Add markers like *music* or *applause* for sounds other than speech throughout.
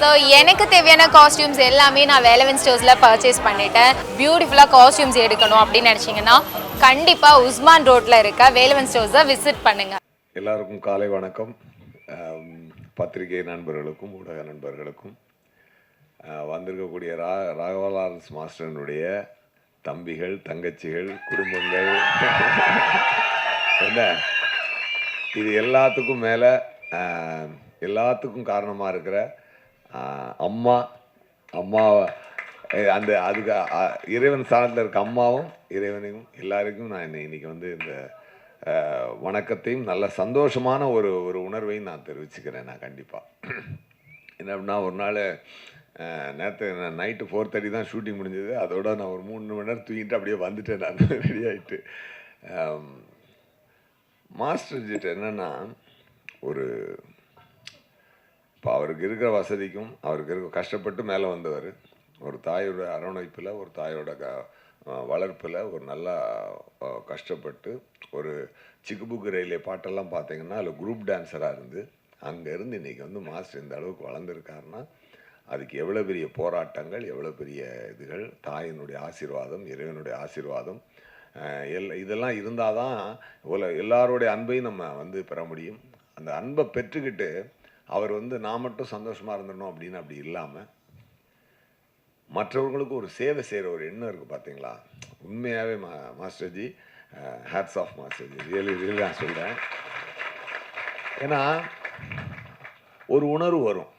So எனக்கு தேவையான costumes எல்லாமே நான் வேலவன் ஸ்டோர்ஸில் பர்ச்சேஸ் பண்ணிட்டேன். பியூட்டிஃபுல்லாக காஸ்டியூம்ஸ் எடுக்கணும் அப்படின்னு நினச்சிங்கன்னா கண்டிப்பாக உஸ்மான் ரோட்டில் இருக்க வேலவன் ஸ்டோர்ஸை விசிட் பண்ணுங்கள் எல்லாருக்கும் காலை வணக்கம். பத்திரிகை நண்பர்களுக்கும் ஊடக நண்பர்களுக்கும் வந்திருக்கக்கூடிய ரா ராகவலாரன்ஸ் மாஸ்டரனுடைய தம்பிகள் தங்கச்சிகள் குடும்பங்கள். என்ன? இது எல்லாத்துக்கும் மேலே எல்லாத்துக்கும் காரணமாக இருக்கிற அம்மா அம்மாவை அந்த அதுக்கு இறைவன் ஸ்தானத்தில் இருக்க அம்மாவும் இறைவனையும் எல்லாருக்கும் நான் என்னை இன்னைக்கு வந்து இந்த வணக்கத்தையும் நல்ல சந்தோஷமான ஒரு ஒரு உணர்வையும் நான் தெரிவிச்சுக்கிறேன் நான் கண்டிப்பாக என்ன அப்படின்னா ஒரு நாள் நேற்று நைட்டு ஃபோர் தேர்ட்டி தான் ஷூட்டிங் முடிஞ்சது. அதோட நான் ஒரு மூணு மணி நேரம் தூங்கிட்டு அப்படியே வந்துட்டேன் நான். *laughs* ரெடி ஆகிட்டு மாஸ்டர் ஜிட்ட என்னென்னா ஒரு இப்போ அவருக்கு இருக்கிற வசதிக்கும் அவருக்கு இருக்க கஷ்டப்பட்டு மேலே வந்தவர். ஒரு தாயோட அரவணைப்பில் ஒரு தாயோட க வளர்ப்பில் ஒரு நல்லா கஷ்டப்பட்டு ஒரு சிக்குபுக்கு ரயிலே பாட்டெல்லாம் பார்த்தீங்கன்னா அதில் குரூப் டான்ஸராக இருந்து அங்கேருந்து இன்றைக்கி வந்து மாஸ்டர் இந்த அளவுக்கு வளர்ந்துருக்காருன்னா அதுக்கு எவ்வளோ பெரிய போராட்டங்கள் எவ்வளோ பெரிய இதுகள் தாயினுடைய ஆசீர்வாதம் இறைவனுடைய ஆசீர்வாதம் எல் இதெல்லாம் இருந்தால் தான் உல எல்லாருடைய அன்பையும் நம்ம வந்து பெற முடியும். அந்த அன்பை பெற்றுக்கிட்டு அவர் வந்து நான் மட்டும் சந்தோஷமாக இருந்துடணும் அப்படின்னு அப்படி இல்லாமல் மற்றவர்களுக்கு ஒரு சேவை செய்கிற ஒரு எண்ணம் இருக்குது பார்த்தீங்களா உண்மையாகவே மா மாஸ்டர்ஜி ஹேட்ஸ் ஆஃப் மாஸ்டர்ஜி ரியலி ரியலி நான் சொல்கிறேன் ஏன்னா ஒரு உணர்வு வரும்.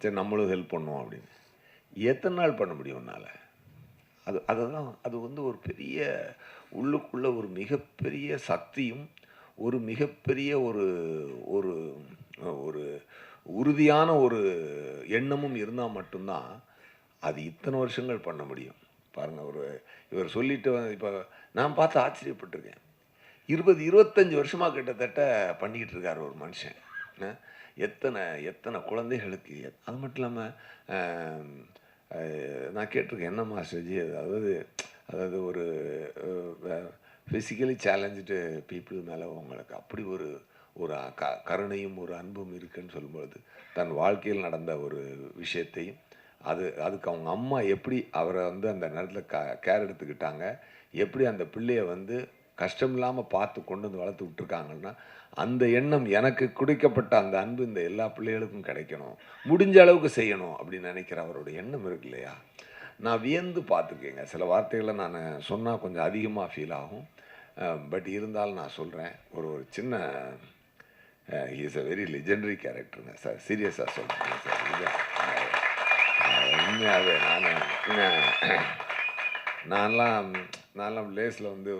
சரி நம்மளும் ஹெல்ப் பண்ணுவோம் அப்படின்னு. எத்தனை நாள் பண்ண முடியும் உன்னால்? அது அதுதான் அது வந்து ஒரு பெரிய உள்ளுக்குள்ளே ஒரு மிகப்பெரிய சக்தியும் ஒரு மிகப்பெரிய ஒரு ஒரு ஒரு உறுதியான ஒரு எண்ணமும் இருந்தால் மட்டும்தான் அது இத்தனை வருஷங்கள் பண்ண முடியும். பாருங்கள் ஒரு இவர் சொல்லிட்டு இப்போ நான் பார்த்து ஆச்சரியப்பட்டிருக்கேன். இருபது இருபத்தஞ்சி வருஷமாக கிட்டத்தட்ட பண்ணிக்கிட்டு இருக்கார் ஒரு மனுஷன். எத்தனை எத்தனை குழந்தைகளுக்கு எத்- அது மட்டும் இல்லாமல் நான் கேட்டிருக்கேன் என்ன மாஸ்டர்ஜி அதாவது அதாவது ஒரு ஃபிசிக்கலி சேலஞ்சு பீப்புள் மேலே உங்களுக்கு அப்படி ஒரு ஒரு க கருணையும் ஒரு அன்பும் இருக்குன்னு சொல்லும்பொழுது தன் வாழ்க்கையில் நடந்த ஒரு விஷயத்தையும் அது அதுக்கு அவங்க அம்மா எப்படி அவரை வந்து அந்த நேரத்தில் க கேர் எடுத்துக்கிட்டாங்க எப்படி அந்த பிள்ளையை வந்து கஷ்டம் இல்லாமல் பார்த்து கொண்டு வந்து வளர்த்து விட்டுருக்காங்கன்னா அந்த எண்ணம் எனக்கு குடிக்கப்பட்ட அந்த அன்பு இந்த எல்லா பிள்ளைகளுக்கும் கிடைக்கணும் முடிஞ்ச அளவுக்கு செய்யணும் அப்படின்னு நினைக்கிற அவரோட எண்ணம் இருக்கு இல்லையா? நான் வியந்து பார்த்துக்கேங்க. சில வார்த்தைகளை நான் சொன்னால் கொஞ்சம் அதிகமாக ஃபீல் ஆகும். பட் இருந்தாலும் நான் சொல்கிறேன் ஒரு ஒரு சின்ன இஸ் அ வெரி லெஜெண்டரி கேரக்டருங்க சார் சீரியஸாக சொல்கிறேன் சார் உண்மையாகவே நான் நான்லாம் நான்லாம் லேஸில் வந்து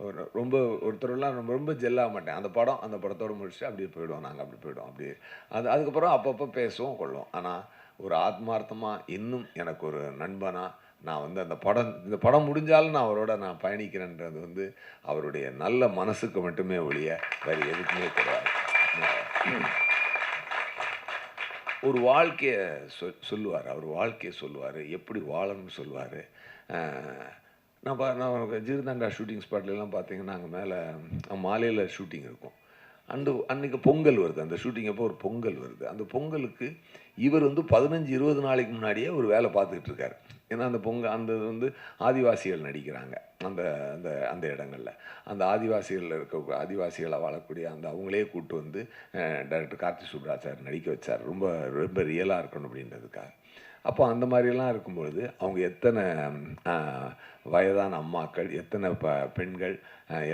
ஒரு ரொம்ப ஒருத்தரெல்லாம் ரொம்ப ரொம்ப ஜெல்லாக மாட்டேன். அந்த படம் அந்த படத்தோடு முடிச்சுட்டு அப்படியே போயிடுவோம். நாங்கள் அப்படி போயிடுவோம். அப்படியே. அது அதுக்கப்புறம் அப்பப்போ பேசுவோம் கொள்வோம் ஆனால் ஒரு ஆத்மார்த்தமாக இன்னும் எனக்கு ஒரு நண்பனாக நான் வந்து அந்த படம் இந்த படம் முடிஞ்சாலும் நான் அவரோட நான் பயணிக்கிறேன்றது வந்து அவருடைய நல்ல மனசுக்கு மட்டுமே ஒழிய வேறு எதுக்குமே கிடையாது. ஒரு வாழ்க்கையை சொல் சொல்லுவார். அவர் வாழ்க்கையை சொல்லுவார். எப்படி வாழணும்னு சொல்லுவார். நான் பா நான் ஜீர்தாண்டா ஷூட்டிங் ஸ்பாட்லலாம் பார்த்தீங்கன்னா அங்கே மேலே மாலையில் ஷூட்டிங் இருக்கும். அந்த அன்றைக்கி பொங்கல் வருது. அந்த ஷூட்டிங் அப்போ ஒரு பொங்கல் வருது. அந்த பொங்கலுக்கு இவர் வந்து பதினஞ்சு இருபது நாளைக்கு முன்னாடியே ஒரு வேலை பார்த்துக்கிட்டு இருக்கார். ஏன்னா அந்த பொங்கல் அந்த இது வந்து ஆதிவாசிகள் நடிக்கிறாங்க. அந்த அந்த அந்த இடங்களில். அந்த ஆதிவாசிகளில் இருக்க ஆதிவாசிகளை வாழக்கூடிய அந்த அவங்களே கூட்டு வந்து டைரக்டர் கார்த்தி சுப்ராச்சார் நடிக்க வச்சார். ரொம்ப ரொம்ப ரியலாக இருக்கணும் அப்படின்றதுக்காக. அப்போ அந்த மாதிரிலாம் இருக்கும்பொழுது அவங்க எத்தனை வயதான அம்மாக்கள் எத்தனை ப பெண்கள்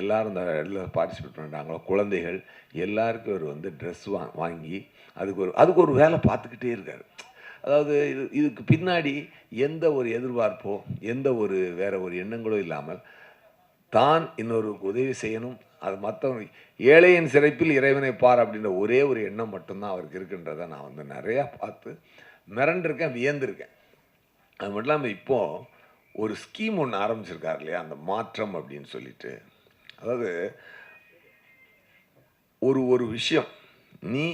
எல்லோரும் அந்த இந்த இடத்துல பார்ட்டிசிபேட் பண்ணுறாங்களோ குழந்தைகள் எல்லாருக்கும் இவர் வந்து ட்ரெஸ் வா வாங்கி அதுக்கு ஒரு அதுக்கு ஒரு வேலை பார்த்துக்கிட்டே இருக்கார். அதாவது இது இதுக்கு பின்னாடி எந்த ஒரு எதிர்பார்ப்போ எந்த ஒரு வேற ஒரு எண்ணங்களோ இல்லாமல் தான் இன்னொருக்கு உதவி செய்யணும். அது மற்றவங்க ஏழையின் சிறைப்பில் இறைவனை பார் அப்படின்ற ஒரே ஒரு எண்ணம் மட்டும்தான் அவருக்கு இருக்குன்றதை நான் வந்து நிறையா பார்த்து மிரண்டிருக்கேன் வியந்திருக்கேன். அது மட்டும் இல்லாமல் இப்போது ஒரு ஸ்கீம் ஒன்று ஆரம்பிச்சிருக்காரு இல்லையா? அந்த மாற்றம் அப்படின்னு சொல்லிட்டு. அதாவது ஒரு ஒரு விஷயம் நீ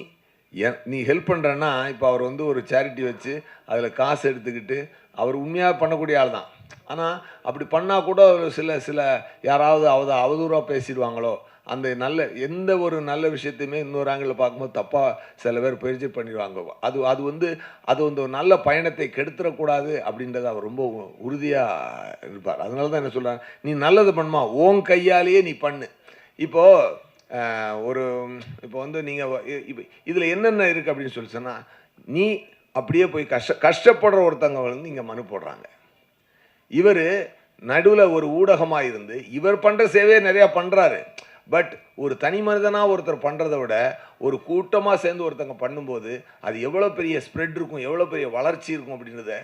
நீ ஹெல்ப் பண்ணுறன்னா இப்போ அவர் வந்து ஒரு சேரிட்டி வச்சு அதில் காசு எடுத்துக்கிட்டு அவர் உண்மையாக பண்ணக்கூடிய ஆள் தான். ஆனால் அப்படி பண்ணால் கூட ஒரு சில சில யாராவது அவத அவதூறாக பேசிடுவாங்களோ அந்த நல்ல எந்த ஒரு நல்ல விஷயத்தையுமே இன்னொரு ஆங்கிளில் பார்க்கும்போது தப்பாக சில பேர் பயிற்சி பண்ணிடுவாங்க. அது அது வந்து அது வந்து ஒரு நல்ல பயணத்தை கெடுத்துடக்கூடாது அப்படின்றத அவர் ரொம்ப உறுதியாக இருப்பார். அதனால தான் என்ன சொல்கிறாங்க நீ நல்லது பண்ணுமா? ஓன் கையாலேயே நீ பண்ணு. இப்போது ஒரு இப்போ வந்து நீங்கள் இப்போ இதில் என்னென்ன இருக்குது அப்படின்னு சொல்லி சொன்னால் நீ அப்படியே போய் கஷ்ட கஷ்டப்படுற ஒருத்தங்க வந்து இங்கே மனு போடுறாங்க. இவர் நடுவில் ஒரு ஊடகமாக இருந்து இவர் பண்ணுற சேவையை நிறையா பண்ணுறாரு பட் ஒரு தனி மனிதனாக ஒருத்தர் பண்ணுறத விட ஒரு கூட்டமாக சேர்ந்து ஒருத்தங்க பண்ணும்போது அது எவ்வளோ பெரிய ஸ்ப்ரெட் இருக்கும் எவ்வளோ பெரிய வளர்ச்சி இருக்கும் அப்படின்றத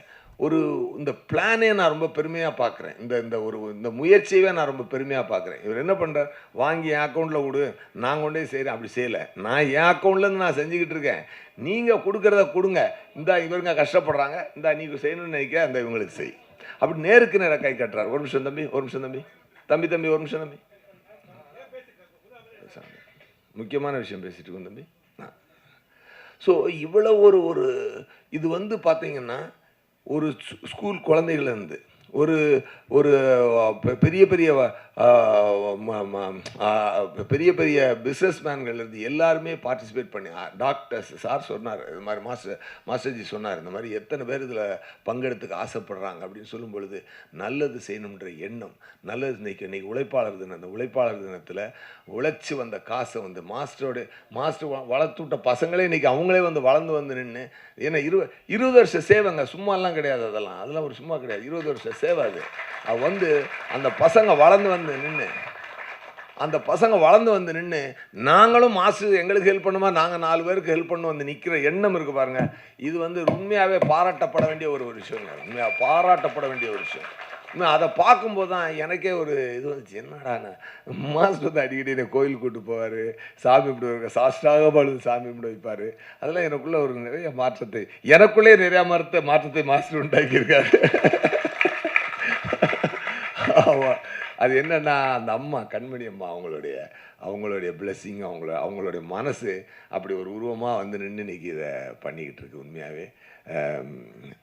ஒரு இந்த பிளானே நான் ரொம்ப பெருமையாக பார்க்குறேன் இந்த இந்த ஒரு இந்த முயற்சியவே நான் ரொம்ப பெருமையாக பார்க்குறேன் இவர் என்ன பண்ணுறார் வாங்கி என் அக்கௌண்ட்டில் கொடு. நான் கொண்டே செய்கிறேன் அப்படி செய்யலை. நான் என் அக்கௌண்ட்லேருந்து நான் செஞ்சுக்கிட்டு இருக்கேன். நீங்கள் கொடுக்குறத கொடுங்க. இந்தா இவருங்க கஷ்டப்படுறாங்க. இந்தா நீ செய்யணும்னு நினைக்கிற. அந்த இவங்களுக்கு செய். அப்படி நேருக்கு நேராக கை கட்டுறார். ஒரு நிமிஷம் தம்பி ஒரு நிமிஷம் தம்பி. தம்பி தம்பி ஒரு நிமிஷம் தம்பி. முக்கியமான விஷயம் பேசிட்டு இருக்கோம் தம்பி. ஸோ இவ்வளோ ஒரு ஒரு இது வந்து பார்த்தீங்கன்னா ஒரு ஸ்கூ- ஸ்கூல் குழந்தைகள்லேருந்து ஒரு ஒரு பெரிய பெரிய பெரிய பெரிய பிஸ்னஸ் மேன்கள்லேருந்து எல்லாருமே பார்ட்டிசிபேட் பண்ணி டாக்டர்ஸ் சார் சொன்னார் இது மாதிரி மாஸ்டர் மாஸ்டர்ஜி சொன்னார் இந்த மாதிரி எத்தனை பேர் இதில் பங்கெடுத்துக்க ஆசைப்படுறாங்க அப்படின்னு சொல்லும் பொழுது நல்லது செய்யணுன்ற எண்ணம் நல்லது இன்னைக்கு இன்னைக்கு உழைப்பாளர் தினம் அந்த உழைப்பாளர் தினத்தில் உழைச்சி வந்த காசை வந்து மாஸ்டரோட மாஸ்டர் வளர்த்து விட்ட பசங்களே இன்றைக்கி அவங்களே வந்து வளர்ந்து வந்து நின்று ஏன்னா இரு இருபது வருஷம் சேவைங்க சும்மாலாம் கிடையாது அதெல்லாம் அதெல்லாம் ஒரு சும்மா கிடையாது இருபது வருஷம் சேவாது. அது வந்து அந்த பசங்க வளர்ந்து வந்து நின்று அந்த பசங்க வளர்ந்து வந்து நின்று நாங்களும் மாசு எங்களுக்கு ஹெல்ப் பண்ணுமா? நாங்கள் நாலு பேருக்கு ஹெல்ப் பண்ண வந்து நிற்கிற எண்ணம் இருக்குது பாருங்கள் இது வந்து உண்மையாகவே பாராட்டப்பட வேண்டிய ஒரு ஒரு விஷயங்க உண்மையாக பாராட்டப்பட வேண்டிய ஒரு விஷயம். இன்னும் அதை பார்க்கும்போது தான் எனக்கே ஒரு இது வந்துச்சு. என்னடா மாஸ்டர் வந்து அடிக்கடி என்னை கோயில் கூட்டு போவார். சாமி கும்பிடுவார். சாஸ்டாக பழுது சாமி கும்பிட வைப்பார். அதெல்லாம் எனக்குள்ளே ஒரு நிறைய மாற்றத்தை எனக்குள்ளே நிறையா மாற்றத்தை மாற்றத்தை மாஸ்டர் உண்டாக்கியிருக்காரு. அது என்னன்னா அந்த அம்மா கண்மணி அம்மா அவங்களுடைய அவங்களுடைய பிளெஸ்ஸிங் அவங்கள அவங்களுடைய மனசு அப்படி ஒரு உருவமாக வந்து நின்று இன்னைக்கு இதை பண்ணிக்கிட்டு இருக்கு உண்மையாகவே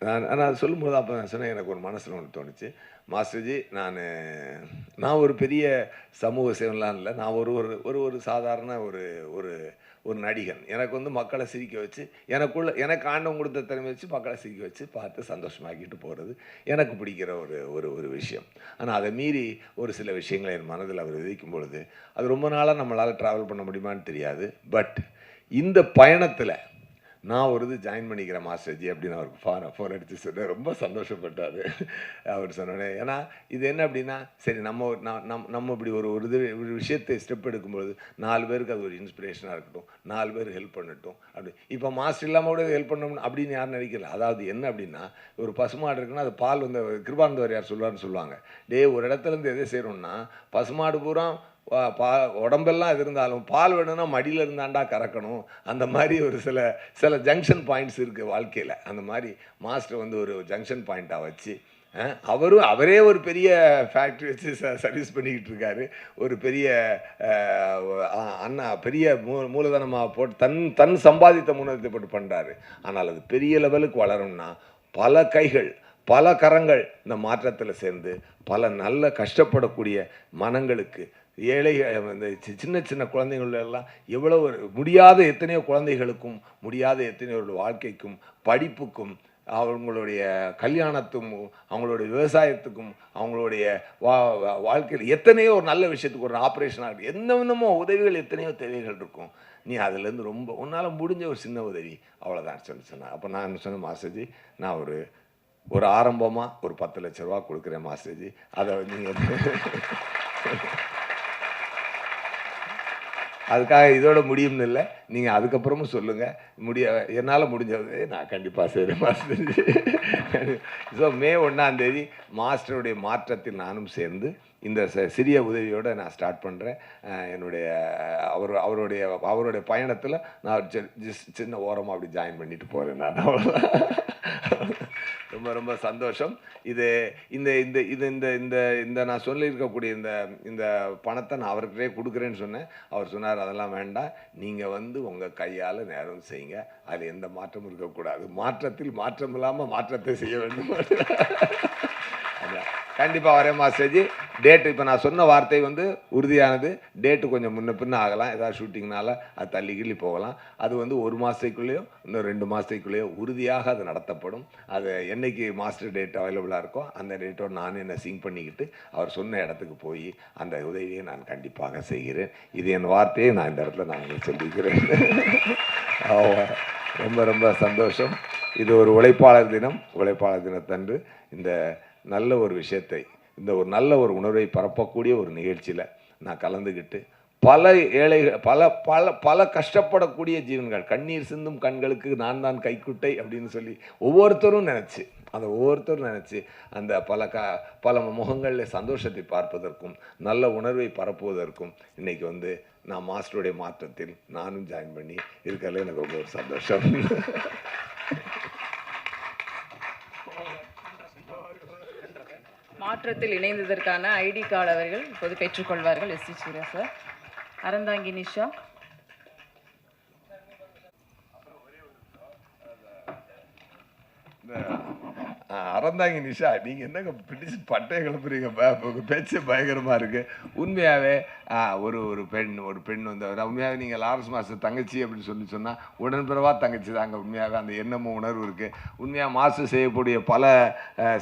நான் நான் அது சொல்லும்போது அப்போ நான் சொன்னேன் எனக்கு ஒரு மனசில் ஒன்று தோணுச்சு. மாஸ்டர்ஜி நான் நான் ஒரு பெரிய சமூக சேவன்லாம் இல்லை. நான் ஒரு ஒரு ஒரு ஒரு சாதாரண ஒரு ஒரு ஒரு நடிகன். எனக்கு வந்து மக்களை சிரிக்க வச்சு எனக்குள்ள எனக்கு ஆண்டவன் கொடுத்த திறமை வச்சு மக்களை சிரிக்க வச்சு பார்த்து சந்தோஷமாக்கிட்டு போகிறது எனக்கு பிடிக்கிற ஒரு ஒரு ஒரு விஷயம். ஆனால் அதை மீறி ஒரு சில விஷயங்களை என் மனதில் அவர் விதிக்கும் பொழுது அது ரொம்ப நாளாக நம்மளால் ட்ராவல் பண்ண முடியுமான்னு தெரியாது. பட் இந்த பயணத்தில் நான் ஒரு இது ஜாயின் பண்ணிக்கிறேன் மாஸ்டர்ஜி அப்படின்னு அவருக்கு ஃபோன் ஃபோன் அடித்து சொன்னேன். ரொம்ப சந்தோஷப்பட்டார். அவர் சொன்னோடனே ஏன்னா இது என்ன அப்படின்னா சரி நம்ம நம் நம்ம இப்படி ஒரு ஒரு இது ஒரு விஷயத்தை ஸ்டெப் எடுக்கும்பொழுது நாலு பேருக்கு அது ஒரு இன்ஸ்பிரேஷனாக இருக்கட்டும் நாலு பேர் ஹெல்ப் பண்ணட்டும் அப்படி. இப்போ மாஸ்டர் இல்லாமல் கூட ஹெல்ப் பண்ணணும் அப்படின்னு யாரும் நினைக்கல. அதாவது என்ன அப்படின்னா ஒரு பசுமாடு இருக்குன்னா அது பால் வந்து கிருபானந்தவர் யார் சொல்லுவார்னு சொல்லுவாங்க. டேய் ஒரு இடத்துல இருந்து எதை செய்கிறோம்னா பசுமாடு பூரா பா உடம்பெல்லாம் இது இருந்தாலும் பால் வேணும்னா மடியில் இருந்தாண்டா கறக்கணும். அந்த மாதிரி ஒரு சில சில ஜங்ஷன் பாயிண்ட்ஸ் இருக்குது வாழ்க்கையில். அந்த மாதிரி மாஸ்டர் வந்து ஒரு ஜங்ஷன் பாயிண்ட்டாக வச்சு அவரும் அவரே ஒரு பெரிய ஃபேக்ட்ரி வச்சு ச சர்வீஸ் பண்ணிக்கிட்டு இருக்காரு. ஒரு பெரிய அண்ணா பெரிய மூ மூலதனமாக போட்டு தன் தன் சம்பாதித்த மூலதனத்தை போட்டு பண்ணுறாரு ஆனால் அது பெரிய லெவலுக்கு வளரும்னா பல கைகள் பல கரங்கள் இந்த மாற்றத்தில் சேர்ந்து பல நல்ல கஷ்டப்படக்கூடிய மனங்களுக்கு ஏழை இந்த சி- சின்ன சின்ன குழந்தைகள் எல்லாம் எவ்வளோ ஒரு முடியாத எத்தனையோ குழந்தைகளுக்கும் முடியாத எத்தனையோ வாழ்க்கைக்கும் படிப்புக்கும் அவங்களுடைய கல்யாணத்துக்கும் அவங்களுடைய விவசாயத்துக்கும் அவங்களுடைய வா வா- வாழ்க்கையில் எத்தனையோ ஒரு நல்ல விஷயத்துக்கு ஒரு ஆப்ரேஷனாக இருக்குது என்னென்னமோ உதவிகள் எத்தனையோ தேவைகள் இருக்கும். நீ அதுலேருந்து ரொம்ப உன்னால் முடிஞ்ச ஒரு சின்ன உதவி அவ்வளோதான் சொல்லி சொன்னேன் அப்போ நான் என்ன சொன்னேன் மாஸ்டர்ஜி நான் ஒரு ஒரு ஆரம்பமாக ஒரு பத்து லட்ச ரூபா கொடுக்குறேன் மாஸ்டர்ஜி. அதை நீங்கள் *laughs* அதுக்காக இதோட முடியும்னு இல்லை. நீங்கள் அதுக்கப்புறமும் சொல்லுங்கள் முடிய என்னால் முடிஞ்சது நான் கண்டிப்பாக செய்கிறேன் மாஸ்டர். ஸோ மே ஒன்றாந்தேதி மாஸ்டருடைய மாற்றத்தில் நானும் சேர்ந்து இந்த ச- சிறிய உதவியோடு நான் ஸ்டார்ட் பண்ணுறேன் என்னுடைய அவர் அவருடைய அவருடைய பயணத்தில் நான் ஒரு ஜிஸ்- சின்ன ஓரமாக அப்படி ஜாயின் பண்ணிட்டு போகிறேன் நான். அவ்வளோதான் ரொம்ப ரொம்ப சந்தோஷம். இது இந்த இந்த இது இந்த இந்த இந்த நான் சொல்லியிருக்கக்கூடிய இந்த இந்த பணத்தை நான் அவர்கிட்டே கொடுக்குறேன்னு சொன்னேன். அவர் சொன்னார் அதெல்லாம் வேண்டாம். நீங்கள் வந்து உங்கள் கையால் நேரம் செய்யுங்க. அதில் எந்த மாற்றமும் இருக்கக்கூடாது. மாற்றத்தில் மாற்றம் இல்லாமல் மாற்றத்தை செய்ய வேண்டும். *laughs* கண்டிப்பாக வரேன் மாஸ்டர்ஜி டேட்டு இப்போ நான் சொன்ன வார்த்தை வந்து உறுதியானது. டேட்டு கொஞ்சம் முன்ன பின்ன ஆகலாம். ஏதாவது ஷூட்டிங்னால அது தள்ளி கிள்ளி போகலாம். அது வந்து ஒரு மாதத்துக்குள்ளேயோ இன்னும் ரெண்டு மாதத்துக்குள்ளேயோ உறுதியாக அது நடத்தப்படும். அது என்னைக்கு மாஸ்டர் டேட் அவைலபிளாக இருக்கோ அந்த டேட்டோட நான் என்னை சிங் பண்ணிக்கிட்டு அவர் சொன்ன இடத்துக்கு போய் அந்த உதவியை நான் கண்டிப்பாக செய்கிறேன். இது என் வார்த்தையை நான் இந்த இடத்துல நான் சொல்லிக்கிறேன். *laughs* ரொம்ப ரொம்ப சந்தோஷம். இது ஒரு உழைப்பாளர் தினம். உழைப்பாளர் தினத்தன்று இந்த நல்ல ஒரு விஷயத்தை இந்த ஒரு நல்ல ஒரு உணர்வை பரப்பக்கூடிய ஒரு நிகழ்ச்சியில் நான் கலந்துக்கிட்டு பல ஏழைகள் பல பல பல கஷ்டப்படக்கூடிய ஜீவன்கள் கண்ணீர் சிந்தும் கண்களுக்கு நான் தான் கைக்குட்டை அப்படின்னு சொல்லி ஒவ்வொருத்தரும் நினச்சி அந்த ஒவ்வொருத்தரும் நினச்சி அந்த பல க பல முகங்களில் சந்தோஷத்தை பார்ப்பதற்கும் நல்ல உணர்வை பரப்புவதற்கும் இன்றைக்கி வந்து நான் மாஸ்டருடைய மாற்றத்தில் நானும் ஜாயின் பண்ணி இருக்கிறதுல எனக்கு ரொம்ப ஒரு சந்தோஷம். மாற்றத்தில் இணைந்ததற்கான ஐடி கார்டு அவர்கள் இப்போது பெற்றுக்கொள்வார்கள் S C Surya sir Aranthangi Nisha. ஆஹ் அறந்தாங்கி நிஷா நீங்கள் என்னங்க பிடிச்சி பட்டையை கிளப்புறீங்க பேச்சு பயங்கரமாக இருக்குது உண்மையாகவே ஒரு ஒரு பெண் ஒரு பெண் வந்து உண்மையாகவே நீங்கள் நீங்க லாரன்ஸ் மாஸ்டர் தங்கச்சி அப்படின்னு சொல்லி சொன்னால் உடன்பிறவா தங்கச்சி தாங்க உண்மையாகவே அந்த எண்ணமும் உணர்வு இருக்குது உண்மையாக மாஸ்டர் செய்யக்கூடிய பல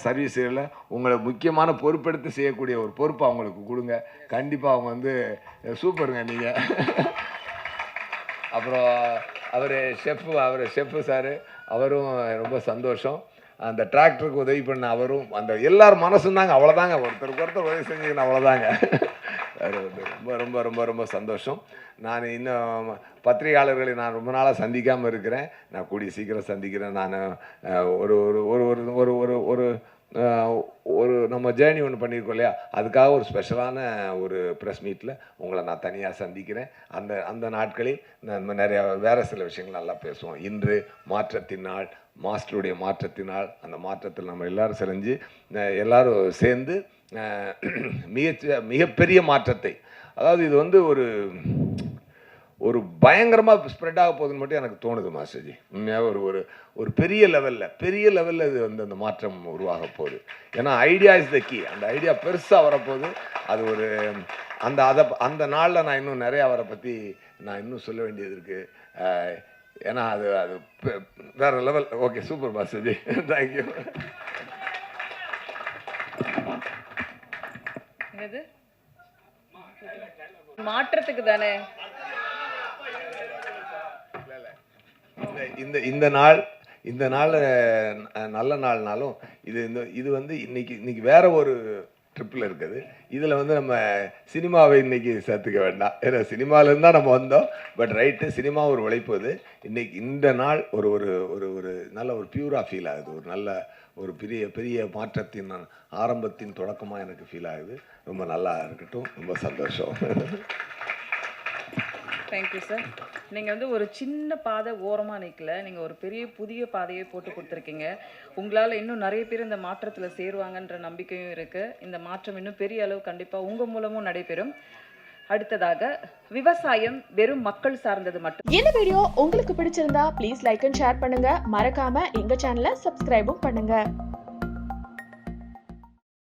சர்வீஸுகளில் உங்களை முக்கியமான பொறுப்பெடுத்து செய்யக்கூடிய ஒரு பொறுப்பு அவங்களுக்கு கொடுங்க. கண்டிப்பாக அவங்க வந்து சூப்பருங்க நீங்கள் அப்புறம் அவர் ஷெஃப் அவர் ஷெஃப் சார் அவரும் ரொம்ப சந்தோஷம். அந்த டிராக்டருக்கு உதவி பண்ண அவரும் அந்த எல்லார் மனசும் தாங்க அவ்வளோதாங்க ஒருத்தருக்கு ஒருத்தர் உதவி செஞ்சுக்கணும் அவ்வளோதாங்க ரொம்ப ரொம்ப ரொம்ப ரொம்ப சந்தோஷம். நான் இன்னும் பத்திரிகையாளர்களை நான் ரொம்ப நாளாக சந்திக்காமல் இருக்கிறேன். நான் கூடிய சீக்கிரம் சந்திக்கிறேன். நான் ஒரு ஒரு ஒரு ஒரு ஒரு ஒரு ஒரு ஒரு நம்ம ஜேர்னி ஒன்று பண்ணியிருக்கோம் இல்லையா? அதுக்காக ஒரு ஸ்பெஷலான ஒரு ப்ரெஸ் மீட்டில் உங்களை நான் தனியாக சந்திக்கிறேன். அந்த அந்த நாட்களில் நம்ம நிறையா வேறு சில விஷயங்கள் நல்லா பேசுவோம். இன்று மாற்றத்தின் நாள் மாஸ்டருடைய மாற்றத்தினால் அந்த மாற்றத்தில் நம்ம எல்லாரும் செஞ்சு எல்லாரும் சேர்ந்து மிக மிகப்பெரிய மாற்றத்தை. அதாவது இது வந்து ஒரு ஒரு பயங்கரமாக ஸ்ப்ரெட் ஆக போகுதுன்னு மட்டும் எனக்கு தோணுது மாஸ்டர்ஜி. உண்மையாக ஒரு ஒரு ஒரு பெரிய லெவலில் பெரிய லெவலில் இது வந்து அந்த மாற்றம் உருவாக போகுது. ஏன்னா ஐடியா இஸ் த கீ அந்த ஐடியா பெருசாக வரப்போகுது. அது ஒரு அந்த அதை அந்த நாளில் நான் இன்னும் நிறையா அவரை பற்றி நான் இன்னும் சொல்ல வேண்டியது இருக்குது ஏன்னா அது அது வேற லெவல் ஓகே சூப்பர் மாஸ்டர்ஜி தேங்க்யூ என்னது? மாற்றத்துக்கு தானே. இந்த- இந்த இந்த நாள் இந்த நாள் நல்ல நாள்னாலும் இது இந்த இது வந்து இன்னைக்கு இன்னைக்கு வேற ஒரு ட்ரிப்பில் இருக்குது. இதில் வந்து நம்ம சினிமாவை இன்றைக்கி சேர்த்துக்க வேண்டாம். ஏன்னா சினிமாவிலேருந்து தான் நம்ம வந்தோம். பட் ரைட்டு சினிமா ஒரு உழைப்பு அது. இந்த நாள் ஒரு ஒரு ஒரு ஒரு நல்ல ஒரு பியூராக ஃபீல் ஆகுது. ஒரு நல்ல ஒரு பெரிய பெரிய மாற்றத்தின் ஆரம்பத்தின் தொடக்கமாக எனக்கு ஃபீல் ஆகுது. ரொம்ப நல்லா இருக்கட்டும். ரொம்ப சந்தோஷம். *laughs* தேங்க்யூ சார் நீங்கள் வந்து ஒரு சின்ன பாதை ஓரமாக நிற்கல நீங்கள் ஒரு பெரிய புதிய பாதையை போட்டு கொடுத்துருக்கீங்க. உங்களால் இன்னும் நிறைய பேர் இந்த மாற்றத்தில் சேருவாங்கன்ற நம்பிக்கையும் இருக்குது இந்த மாற்றம் இன்னும் பெரிய அளவு கண்டிப்பாக உங்கள் மூலமும் நடைபெறும். அடுத்ததாக விவசாயம் வெறும் மக்கள் சார்ந்தது மட்டும். இந்த வீடியோ உங்களுக்கு பிடிச்சிருந்தா ப்ளீஸ் லைக் அண்ட் ஷேர் பண்ணுங்க. மறக்காம எங்க சேனலை சப்ஸ்கிரைபும் பண்ணுங்க.